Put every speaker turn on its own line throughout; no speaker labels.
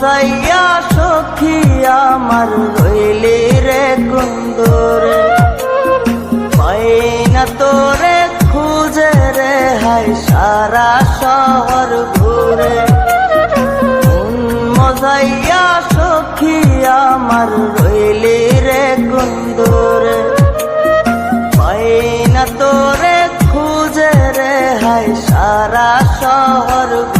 সাইয়া সখী আমার রইলি রে কুন্দর। পাইনা তোরে খুঁজে রে হাই সারা শহর ঘুরে। মজাইয়া সখী আমার রইলি রে কুন্দর। পাইনা তোরে খুঁজে রে হাই সারা শহর ঘুরে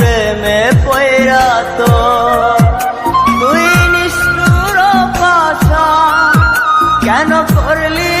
only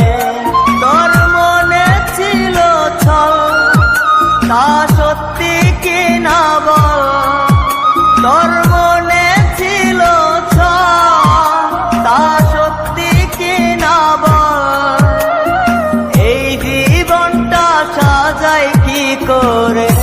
করে